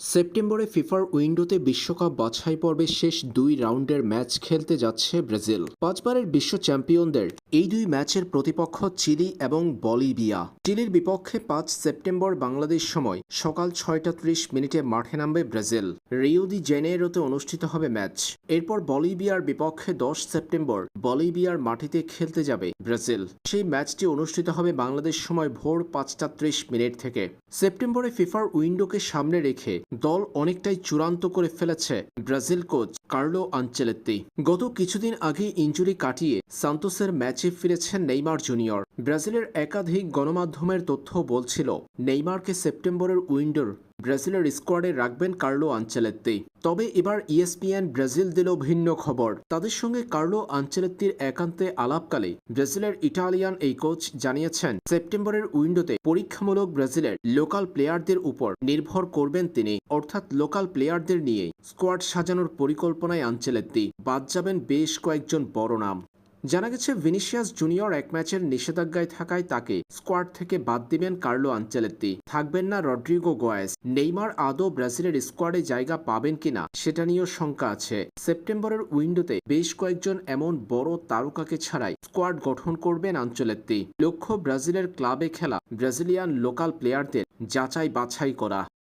সেপ্টেম্বরে ফিফার উইন্ডোতে বিশ্বকাপ বাছাই পর্বের শেষ দুই রাউন্ডের ম্যাচ খেলতে যাচ্ছে ব্রাজিল। পাঁচবারের বিশ্ব চ্যাম্পিয়নদের এই দুই ম্যাচের প্রতিপক্ষ চিলি এবং বলিভিয়া। চিলির বিপক্ষে পাঁচ সেপ্টেম্বর বাংলাদেশ সময় সকাল ছয়টা ত্রিশ মিনিটে মাঠে নামবে ব্রাজিল। রিও দি জেনেরোতে অনুষ্ঠিত হবে ম্যাচ। এরপর বলিভিয়ার বিপক্ষে দশ সেপ্টেম্বর বলিভিয়ার মাটিতে খেলতে যাবে ব্রাজিল। সেই ম্যাচটি অনুষ্ঠিত হবে বাংলাদেশ সময় ভোর পাঁচটা ত্রিশ মিনিট থেকে। সেপ্টেম্বরে ফিফার উইন্ডোকে সামনে রেখে দল অনেকটাই চূড়ান্ত করে ফেলেছে ব্রাজিল কোচ কার্লো আঞ্চেলেত্তি গত কিছুদিন আগে ইঞ্জুরি কাটিয়ে সান্তোসের ম্যাচে ফিরেছেন নেইমার জুনিয়র। ব্রাজিলের একাধিক গণমাধ্যমের তথ্য বলছিল, নেইমারকে সেপ্টেম্বরের উইন্ডোর ব্রাজিলের স্কোয়াডে রাখবেন কার্লো আঞ্চেলেত্তি তবে এবার ইএসপিএন ব্রাজিল দিল ভিন্ন খবর। তাদের সঙ্গে কার্লো আঞ্চেলেত্তির একান্তে আলাপকালে ব্রাজিলের ইটালিয়ান এই কোচ জানিয়েছেন, সেপ্টেম্বরের উইন্ডোতে পরীক্ষামূলক ব্রাজিলের লোকাল প্লেয়ারদের উপর নির্ভর করবেন তিনি। অর্থাৎ লোকাল প্লেয়ারদের নিয়ে স্কোয়াড সাজানোর পরিকল্পনায় আঞ্চেলেত্তি বাদ যাবেন বেশ কয়েকজন বড় নাম। জানা গেছে, ভিনিসিয়াস জুনিয়র এক ম্যাচের নিষেধাজ্ঞায় থাকায় তাকে স্কোয়াড থেকে বাদ দিবেন কার্লো আঞ্চেলেত্তি থাকবেন না রড্রিগো গোয়েস নেইমার আদৌ ব্রাজিলের স্কোয়াডে জায়গা পাবেন কিনা, সেটা নিয়েও শঙ্কা আছে। সেপ্টেম্বরের উইন্ডোতে বেশ কয়েকজন এমন বড় তারকাকে ছাড়াই স্কোয়াড গঠন করবেন আঞ্চলেত্তি লক্ষ্য, ব্রাজিলের ক্লাবে খেলা ব্রাজিলিয়ান লোকাল প্লেয়ারদের যাচাই বাছাই করা।